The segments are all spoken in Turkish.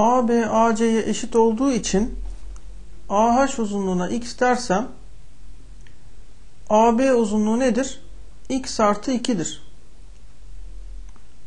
AB AC'ye eşit olduğu için AH uzunluğuna x dersem AB uzunluğu nedir? x artı 2'dir.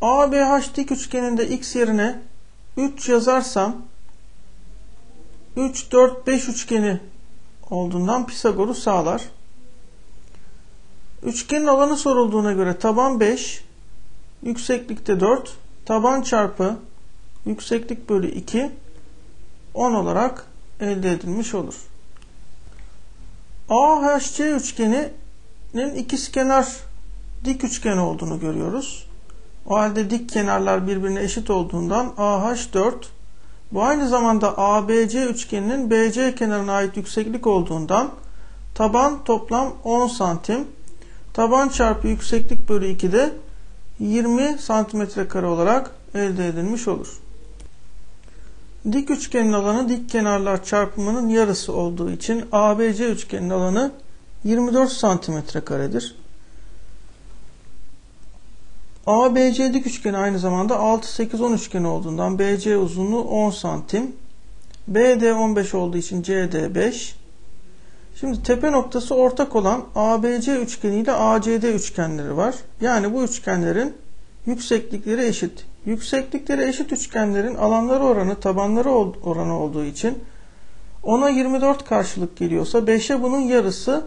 ABH dik üçgeninde x yerine 3 yazarsam 3, 4, 5 üçgeni olduğundan Pisagor'u sağlar. Üçgenin alanı sorulduğuna göre taban 5, yükseklikte 4, taban çarpı yükseklik bölü 2 10 olarak elde edilmiş olur. AHC üçgeninin ikizkenar dik üçgen olduğunu görüyoruz. O halde dik kenarlar birbirine eşit olduğundan AH 4 bu aynı zamanda ABC üçgeninin BC kenarına ait yükseklik olduğundan taban toplam 10 santim. Taban çarpı yükseklik bölü 2 de 20 santimetre kare olarak elde edilmiş olur. Dik üçgenin alanı dik kenarlar çarpımının yarısı olduğu için ABC üçgenin alanı 24 santimetre karedir. ABC dik üçgeni aynı zamanda 6 8 10 üçgeni olduğundan BC uzunluğu 10 santim. BD 15 olduğu için CD 5. Şimdi tepe noktası ortak olan ABC üçgeni ile ACD üçgenleri var. Yani bu üçgenlerin yükseklikleri eşit. Yükseklikleri eşit üçgenlerin alanları oranı tabanları oranı olduğu için ona 24 karşılık geliyorsa 5'e bunun yarısı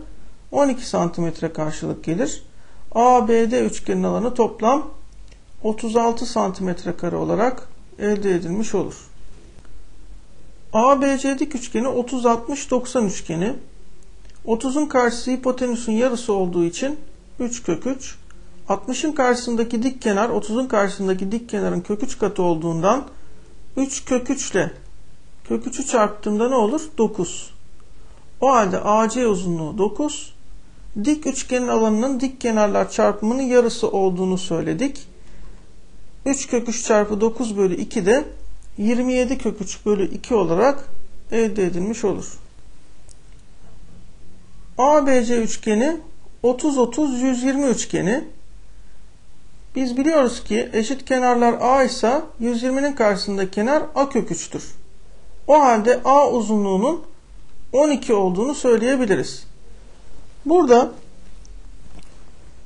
12 santimetre karşılık gelir. ABD üçgenin alanı toplam 36 santimetre kare olarak elde edilmiş olur. ABC dik üçgeni 30-60-90 üçgeni. 30'un karşısı hipotenüsün yarısı olduğu için 3 kök 3. 60'ın karşısındaki dik kenar 30'un karşısındaki dik kenarın kök 3 katı olduğundan 3 kök 3 ile kök 3'ü çarptığımda ne olur? 9. O halde AC uzunluğu 9. Dik üçgenin alanının dik kenarlar çarpımının yarısı olduğunu söyledik. 3 kök 3 çarpı 9 bölü 2 de 27 kök 3 bölü 2 olarak elde edilmiş olur. ABC üçgeni 30-30-120 üçgeni. Biz biliyoruz ki eşit kenarlar A ise 120'nin karşısındaki kenar A kök 3'tür. O halde A uzunluğunun 12 olduğunu söyleyebiliriz. Burada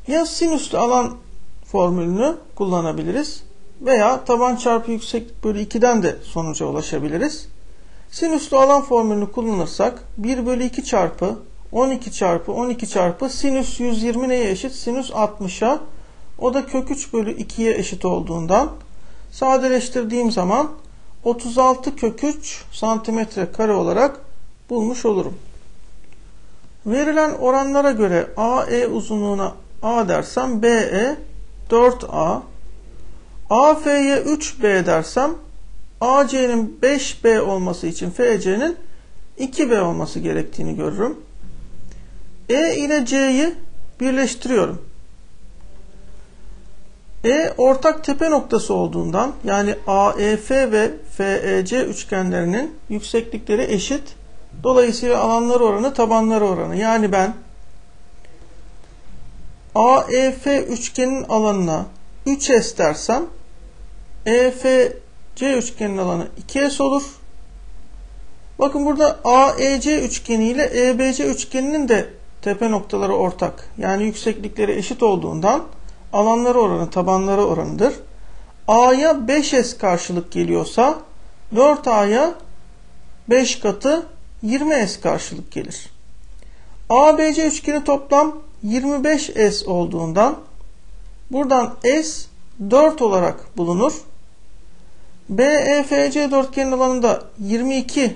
ya sinüslü alan formülünü kullanabiliriz veya taban çarpı yükseklik bölü 2'den de sonuca ulaşabiliriz. Sinüslü alan formülünü kullanırsak 1 bölü 2 çarpı 12 çarpı 12 çarpı sinüs 120 neye eşit? Sinüs 60'a o da kök 3 bölü 2'ye eşit olduğundan sadeleştirdiğim zaman 36 kök 3 santimetre kare olarak bulmuş olurum. Verilen oranlara göre AE uzunluğuna A dersem BE 4A AF'ye 3B dersem AC'nin 5B olması için FC'nin 2B olması gerektiğini görürüm. E ile C'yi birleştiriyorum. E ortak tepe noktası olduğundan yani AEF ve FEC üçgenlerinin yükseklikleri eşit. Dolayısıyla alanlar oranı tabanlar oranı. Yani ben AEF üçgenin alanına 3S dersem EFC üçgenin alanı 2S olur. Bakın burada AEC üçgeni ile EBC üçgeninin de tepe noktaları ortak. Yani yükseklikleri eşit olduğundan alanları oranı tabanları oranıdır. A'ya 5S karşılık geliyorsa 4A'ya 5 katı 20S karşılık gelir. ABC üçgeni toplam 25S olduğundan buradan S 4 olarak bulunur. BEFC dörtgenin alanında 22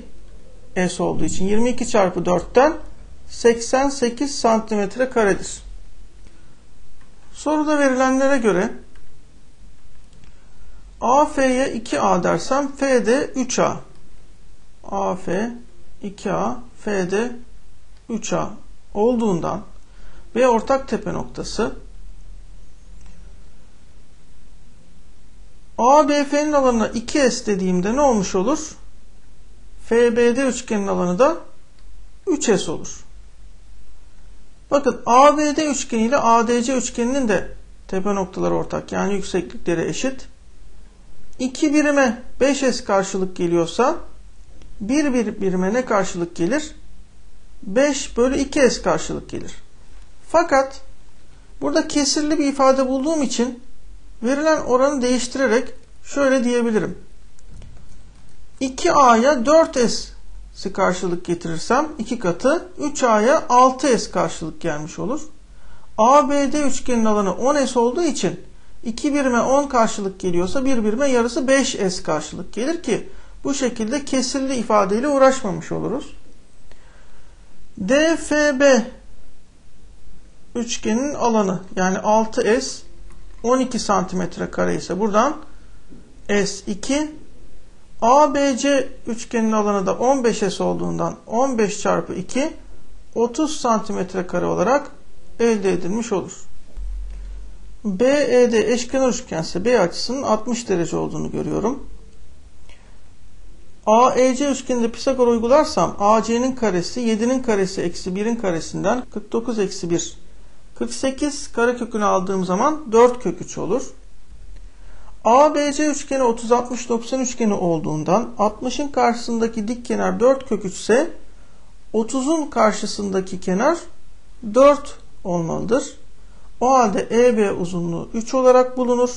S olduğu için 22 çarpı 4'ten 88 santimetre karedir. Soruda verilenlere göre AF'ye 2A dersem F'de 3A. AF 2A, F'de 3A olduğundan ve ortak tepe noktası ABF'nin alanına 2S dediğimde ne olmuş olur? FBD üçgenin alanı da 3S olur. Bakın ABD üçgeni ile ADC üçgeninin de tepe noktaları ortak. Yani yükseklikleri eşit. 2 birime 5S karşılık geliyorsa 1 bir birime ne karşılık gelir? 5 bölü 2S karşılık gelir. Fakat burada kesirli bir ifade bulduğum için verilen oranı değiştirerek şöyle diyebilirim. 2A'ya 4S'i karşılık getirirsem 2 katı 3A'ya 6S karşılık gelmiş olur. ABD üçgenin alanı 10S olduğu için 2 birime 10 karşılık geliyorsa 1 birime yarısı 5S karşılık gelir ki bu şekilde kesirli ifadeyle uğraşmamış oluruz. DFB üçgenin alanı yani 6S 12 santimetre kare ise buradan S2 ABC üçgenin alanı da 15S olduğundan 15 çarpı 2 30 santimetre kare olarak elde edilmiş olur. BED eşkenar üçgense B açısının 60 derece olduğunu görüyorum. AEC üçgeninde Pisagor uygularsam AC'nin karesi 7'nin karesi eksi 1'in karesinden 49 eksi 1 48 karekökünü aldığım zaman 4 kök 3 olur. ABC üçgeni 30 60 90 üçgeni olduğundan 60'ın karşısındaki dik kenar 4 kök 3 ise 30'un karşısındaki kenar 4 olmalıdır. O halde EB uzunluğu 3 olarak bulunur.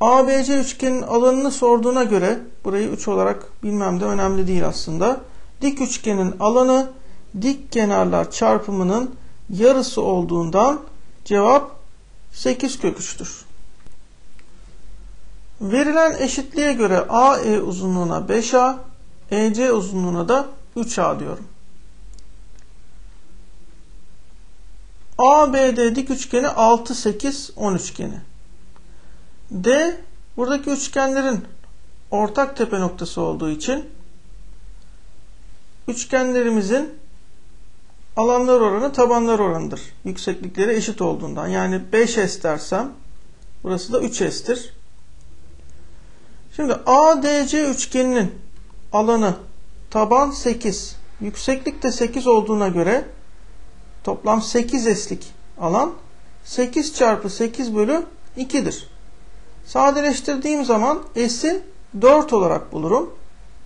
ABC üçgenin alanını sorduğuna göre burayı 3 olarak bilmem de önemli değil aslında. Dik üçgenin alanı dik kenarlar çarpımının yarısı olduğundan cevap 8 kök 3'tür. Verilen eşitliğe göre AE uzunluğuna 5A, EC uzunluğuna da 3A diyorum. ABD dik üçgeni 6 8 10 üçgeni. D buradaki üçgenlerin ortak tepe noktası olduğu için üçgenlerimizin alanlar oranı tabanlar oranıdır. Yükseklikleri eşit olduğundan. Yani 5S dersem burası da 3S'tir. Şimdi ADC üçgeninin alanı taban 8, yükseklik de 8 olduğuna göre toplam 8S'lik alan 8 çarpı 8 bölü 2'dir. Sadeleştirdiğim zaman S'i 4 olarak bulurum.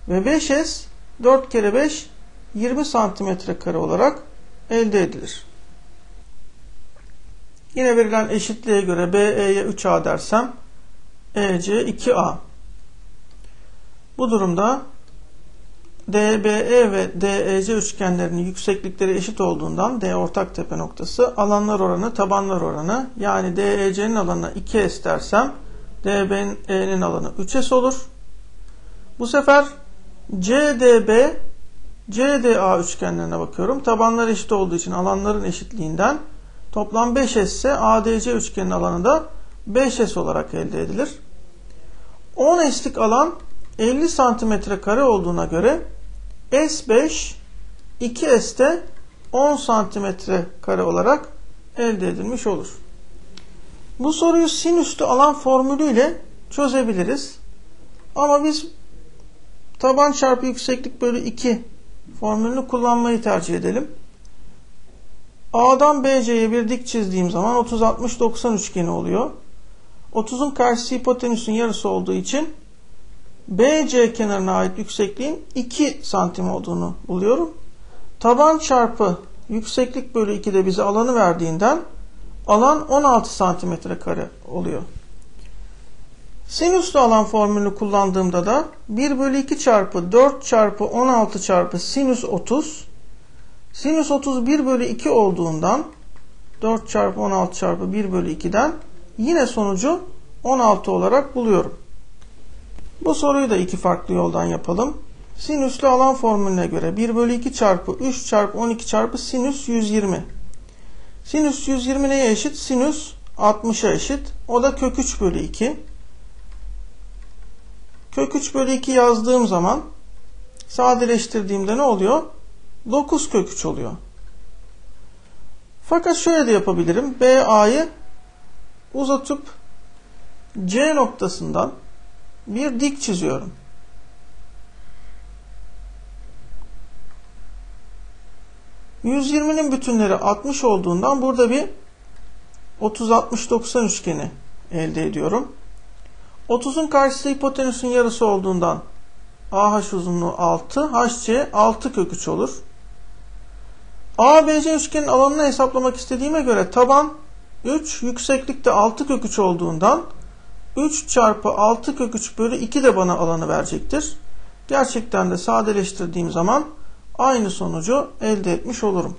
Ve 5S 4 kere 5 20 santimetre kare olarak elde edilir. Yine verilen eşitliğe göre BE'ye 3A dersem EC 2A. Bu durumda DBE ve DEC üçgenlerinin yükseklikleri eşit olduğundan D ortak tepe noktası alanlar oranı tabanlar oranı yani DEC'nin alanına 2S dersem DB'nin alanı 3S olur. Bu sefer CDB CDA üçgenlerine bakıyorum. Tabanlar eşit olduğu için alanların eşitliğinden toplam 5S ise ADC üçgenin alanı da 5S olarak elde edilir. 10 S'lik alan 50 santimetre kare olduğuna göre S5 2S'te 10 santimetre kare olarak elde edilmiş olur. Bu soruyu sinüslü alan formülüyle çözebiliriz. Ama biz taban çarpı yükseklik bölü 2 formülünü kullanmayı tercih edelim. A'dan BC'ye bir dik çizdiğim zaman 30 60 90 üçgeni oluyor. 30'un karşısı hipotenüsün yarısı olduğu için BC kenarına ait yüksekliğin 2 santim olduğunu buluyorum. Taban çarpı yükseklik bölü 2 de bize alanı verdiğinden alan 16 santimetre kare oluyor. Sinüslü alan formülünü kullandığımda da 1 bölü 2 çarpı 4 çarpı 16 çarpı sinüs 30 sinüs 30 1 bölü 2 olduğundan 4 çarpı 16 çarpı 1 bölü 2'den yine sonucu 16 olarak buluyorum. Bu soruyu da iki farklı yoldan yapalım. Sinüslü alan formülüne göre 1 bölü 2 çarpı 3 çarpı 12 çarpı sinüs 120. Sinüs 120 neye eşit? Sinüs 60'a eşit. O da kök 3 bölü 2. Kök 3 bölü 2 yazdığım zaman sadeleştirdiğimde ne oluyor? 9 kök 3 oluyor. Fakat şöyle de yapabilirim. BA'yı uzatıp C noktasından bir dik çiziyorum. ...120'nin bütünleri 60 olduğundan burada bir 30-60-90 üçgeni elde ediyorum. 30'un karşısı hipotenüsün yarısı olduğundan AH uzunluğu 6, HC 6 kök 3 olur. ABC üçgenin alanını hesaplamak istediğime göre taban 3, yükseklikte 6 kök 3 olduğundan 3 çarpı 6 kök 3 bölü 2 de bana alanı verecektir. Gerçekten de sadeleştirdiğim zaman aynı sonucu elde etmiş olurum.